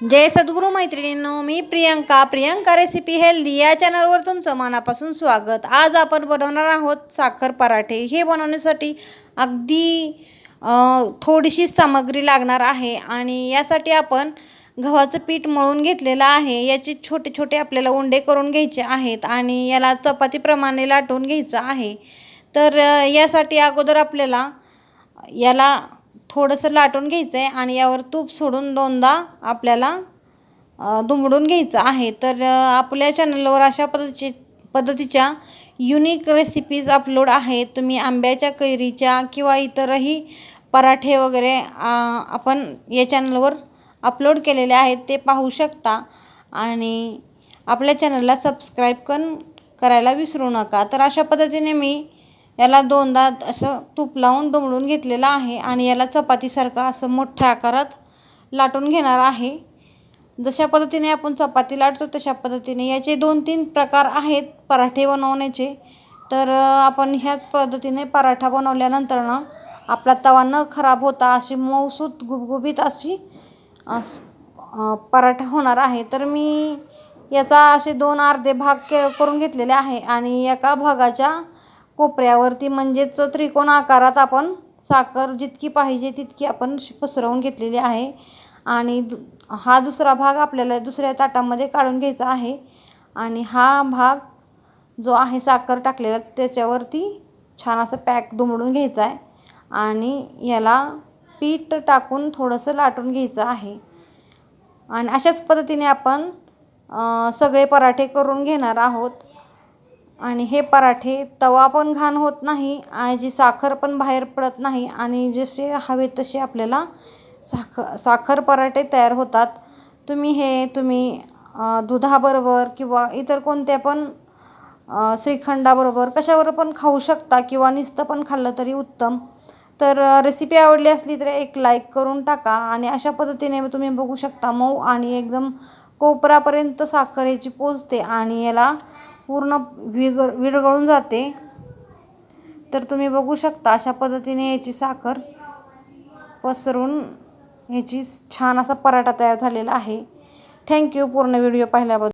जय सद्गुरू मैत्रिणींनो मी Priyanka. Priyanka recipe healthy या चॅनलवर तुमचं मनापासून स्वागत. आज आपण बनवणार आहोत साखर पराठे. हे बनवण्यासाठी अगदी थोडीशी सामग्री लागणार आहे आणि यासाठी आपण गव्हाचं पीठ मळून घेतलेलं आहे. याचे छोटे छोटे आपल्याला उंडे करून घ्यायचे आहेत आणि याला चपातीप्रमाणे लाटून घ्यायचं आहे. तर यासाठी अगोदर आपल्याला याला थोडंसं लाटून घ्यायचं आहे आणि यावर तूप सोडून दोनदा आपल्याला दुमडून घ्यायचं आहे. तर आपल्या चॅनलवर अशा पद्धतीची पद्धतीच्या युनिक रेसिपीज अपलोड आहेत. तुम्ही आंब्याच्या कैरीच्या किंवा इतरही पराठे वगैरे आपण या चॅनलवर अपलोड केलेले आहेत ते पाहू शकता. आणि आपल्या चॅनलला सबस्क्राईब पण करायला विसरू नका. तर अशा पद्धतीने मी याला दोनदा असं तूप लावून दुमडून घेतलेलं आहे आणि याला चपातीसारखं असं मोठ्या आकारात लाटून घेणार आहे. जशा पद्धतीने आपण चपाती लाटतो तशा पद्धतीने याचे दोन तीन प्रकार आहेत पराठे बनवण्याचे. तर आपण ह्याच पद्धतीने पराठा बनवल्यानंतर ना आपला तवा न खराब होता अशी मऊसूत गुबगुबीत अशी अस- पराठा होणार आहे. तर मी याचा असे दोन अर्धे भाग के करून घेतलेले आहे आणि एका भागाच्या कोपऱ्यावरती म्हणजेच त्रिकोण आकारात आपण साखर जितकी पाहिजे तितकी आपण श- पसरवून घेतलेली आहे. आणि दु हा दुसरा भाग आपल्याला दुसऱ्या ताटामध्ये काढून घ्यायचा आहे. आणि हा भाग जो आहे साखर टाकलेला त्याच्यावरती छान असं पॅक दुमडून घ्यायचा आहे. आणि याला पीठ टाकून थोडंसं लाटून घ्यायचं आहे. आणि अशाच पद्धतीने आपण सगळे पराठे करून घेणार आहोत. आणि हे पराठे तवा पण घाण होत नाही आणि जी साखर पण बाहेर पडत नाही आणि जसे हवे तसे आपल्याला साखर साखर पराठे तयार होतात. तुम्ही हे तुम्ही दुधाबरोबर किंवा इतर कोणत्या पण श्रीखंडाबरोबर कशावर पण खाऊ शकता किंवा नुसतं पण खाल्लं तरी उत्तम. तर रेसिपी आवडली असली तर एक लाईक करून टाका आणि अशा पद्धतीने तुम्ही बघू शकता मऊ आणि एकदम कोपरापर्यंत साखर याची पोचते आणि याला पूर्ण विग विरघळून जाते. तर तुम्ही बघू शकता अशा पद्धतीने याची साखर पसरून ह्याची छान असा पराठा तयार झालेला आहे. थँक्यू पूर्ण व्हिडिओ पाहिल्याबद्दल.